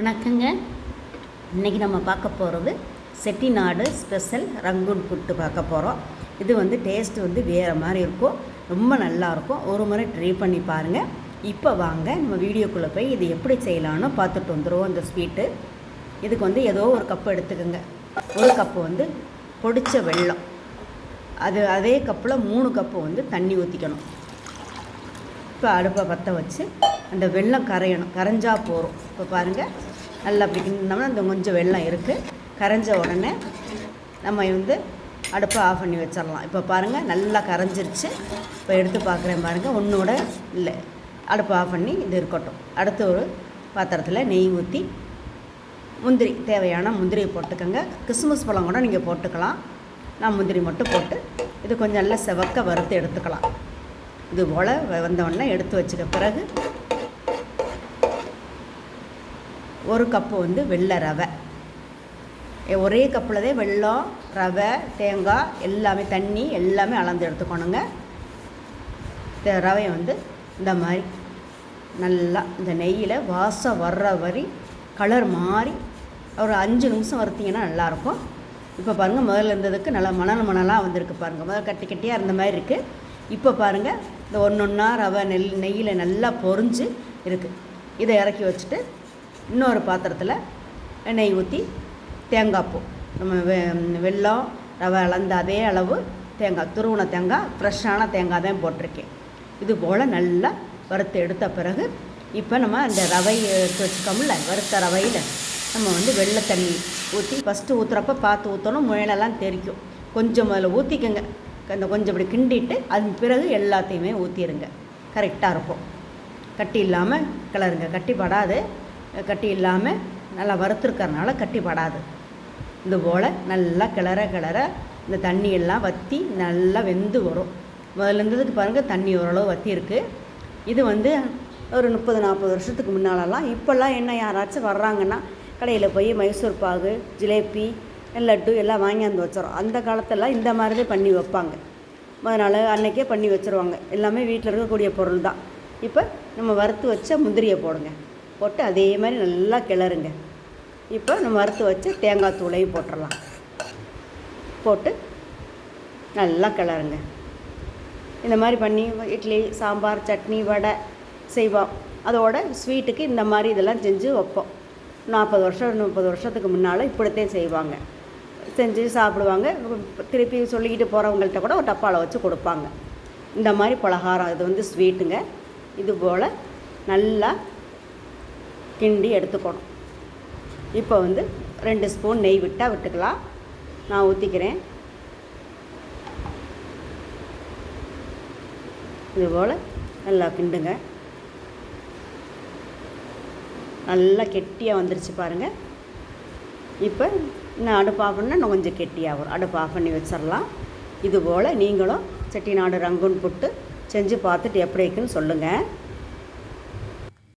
வணக்கங்க. இன்றைக்கி நம்ம பார்க்க போகிறது செட்டிநாடு ஸ்பெஷல் ரங்கூன் புட்டு பார்க்க போகிறோம் இது வந்து டேஸ்ட்டு வந்து வேறு மாதிரி இருக்கும். ரொம்ப நல்லா இருக்கும். ஒரு முறை ட்ரை பண்ணி பாருங்கள் இப்போ வாங்க நம்ம வீடியோக்குள்ளே போய் இது எப்படி செய்யலான்னு பார்த்துட்டு வந்துடுவோம் அந்த ஸ்வீட்டு இதுக்கு வந்து ஏதோ ஒரு கப்பு எடுத்துக்கோங்க. ஒரு கப்பு வந்து பொடிச்ச வெல்லம். அது அதே கப்பில் மூணு கப்பு வந்து தண்ணி ஊற்றிக்கணும் இப்போ அடுப்பை பற்ற வச்சு அந்த வெல்லம் கரையணும். கரைஞ்சால் போகிறோம் இப்போ பாருங்கள் நல்லா அப்படி கிண்டினோம்னா அந்த கொஞ்சம் வெள்ளம் இருக்குது கரைஞ்ச உடனே நம்ம வந்து அடுப்பை ஆஃப் பண்ணி வச்சிடலாம். இப்போ பாருங்கள் நல்லா கரைஞ்சிருச்சு. இப்போ எடுத்து பார்க்குறேன் பாருங்கள் ஒன்றோட இல்லை அடுப்பை ஆஃப் பண்ணி இது இருக்கட்டும். அடுத்து ஒரு பாத்திரத்தில் நெய் ஊற்றி முந்திரி தேவையான முந்திரி போட்டுக்கோங்க. கிறிஸ்மஸ் பழம் கூட நீங்கள் போட்டுக்கலாம். நான் முந்திரி மட்டும் போட்டு இது கொஞ்சம் நல்லா செவக்க வறுத்து எடுத்துக்கலாம். இது போல் வந்தவொடனே எடுத்து வச்சுக்க பிறகு ஒரு கப்பு வந்து வெள்ளை ரவை. ஒரே கப்பில் தான் வெள்ளம் ரவை தேங்காய் எல்லாமே தண்ணி எல்லாமே அளந்து எடுத்துக்கணுங்க. இந்த ரவையை வந்து இந்த மாதிரி நல்லா இந்த நெய்யில் வாசம் வர்ற வரி கலர் மாறி ஒரு அஞ்சு நிமிஷம் வறுத்திங்கன்னா நல்லாயிருக்கும். இப்போ பாருங்கள் முதல்ல இருந்ததுக்கு நல்லா மணல் மணலாக வந்திருக்கு பாருங்கள் முதல்ல கட்டி கட்டியாக இருந்த மாதிரி இருக்குது இப்போ பாருங்கள் இந்த ஒன்று ஒன்றா ரவை நெல் நெய்யில் நல்லா பொறிஞ்சு இருக்குது இதை இறக்கி வச்சுட்டு இன்னொரு பாத்திரத்தில் எண்ணெய் ஊற்றி தேங்காய் பூ. நம்ம வெ வெள்ளம் ரவை அளந்த அதே அளவு தேங்காய் துருவன தேங்காய் ஃப்ரெஷ்ஷான தேங்காய் தான் போட்டிருக்கேன். இது போல் நல்லா வறுத்து எடுத்த பிறகு இப்போ நம்ம அந்த ரவை எடுத்து வச்சுக்கோம்ல வறுத்த ரவையில் நம்ம வந்து வெள்ளை தண்ணி ஊற்றி ஃபஸ்ட்டு ஊற்றுறப்ப பார்த்து ஊற்றணும் முயலெல்லாம் தெரிக்கும். கொஞ்சம் முதல்ல ஊற்றிக்கங்க அந்த கொஞ்சம் இப்படி கிண்டிட்டு அதன் பிறகு எல்லாத்தையுமே ஊற்றிடுங்க கரெக்டாக இருக்கும். கட்டி இல்லாமல் கிளறுங்க. கட்டி படாது. கட்டி இல்லாமல் நல்லா வறுத்துருக்கறனால கட்டி படாது இது போல் நல்லா கிளற கிளற இந்த தண்ணியெல்லாம் வற்றி நல்லா வெந்து வரும். முதல்ல இருந்ததுக்கு பாருங்கள் தண்ணி ஓரளவு வற்றி இருக்குது இது வந்து ஒரு முப்பது நாற்பது வருஷத்துக்கு முன்னாலெல்லாம் இப்போல்லாம் என்ன யாராச்சும் வர்றாங்கன்னா கடையில் போய் மைசூர் பாகு ஜிலேபி லட்டு எல்லாம் வாங்கியாந்து வச்சிடும் அந்த காலத்தெல்லாம் இந்த மாதிரி தான் பண்ணி வைப்பாங்க. அதனால் அன்றைக்கே பண்ணி வச்சுருவாங்க. எல்லாமே வீட்டில் இருக்கக்கூடிய பொருள் தான் இப்போ நம்ம வறுத்து வச்ச முந்திரியை போடுங்க. போட்டு அதே மாதிரி நல்லா கிளறுங்க. இப்போ நம்ம வறுத்து வச்சு தேங்காய் தூளையும் போட்டுடலாம் போட்டு நல்லா கிளறுங்க. இந்த மாதிரி பண்ணி இட்லி சாம்பார் சட்னி வடை செய்வோம். அதோட ஸ்வீட்டுக்கு இந்த மாதிரி இதெல்லாம் செஞ்சு வைப்போம். நாற்பது வருஷம் முப்பது வருஷத்துக்கு முன்னால் இப்படித்தான் செய்வாங்க. செஞ்சு சாப்பிடுவாங்க. திருப்பி சொல்லிக்கிட்டு போகிறவங்கள்ட்ட கூட ஒரு டப்பாவில் வச்சு கொடுப்பாங்க. இந்த மாதிரி பலகாரம் இது வந்து ஸ்வீட்டுங்க. இது போல் நல்லா கிண்டி எடுத்துக்கணும். இப்போ வந்து ரெண்டு ஸ்பூன் நெய் விட்டால் விட்டுக்கலாம். நான் ஊற்றிக்கிறேன் இது போல் நல்லா கிண்டுங்க. நல்லா கெட்டியாக வந்துருச்சு பாருங்கள் இப்போ இன்னும் அடுப்பு ஆஃப் பண்ணால் இன்னும் கொஞ்சம் கெட்டியாக வரும் அடுப்பு ஆஃப் பண்ணி வச்சிடலாம் இது போல் நீங்களும் செட்டிநாடு ரங்குன்னு போட்டு செஞ்சு பார்த்துட்டு எப்படி இருக்குன்னு சொல்லுங்கள்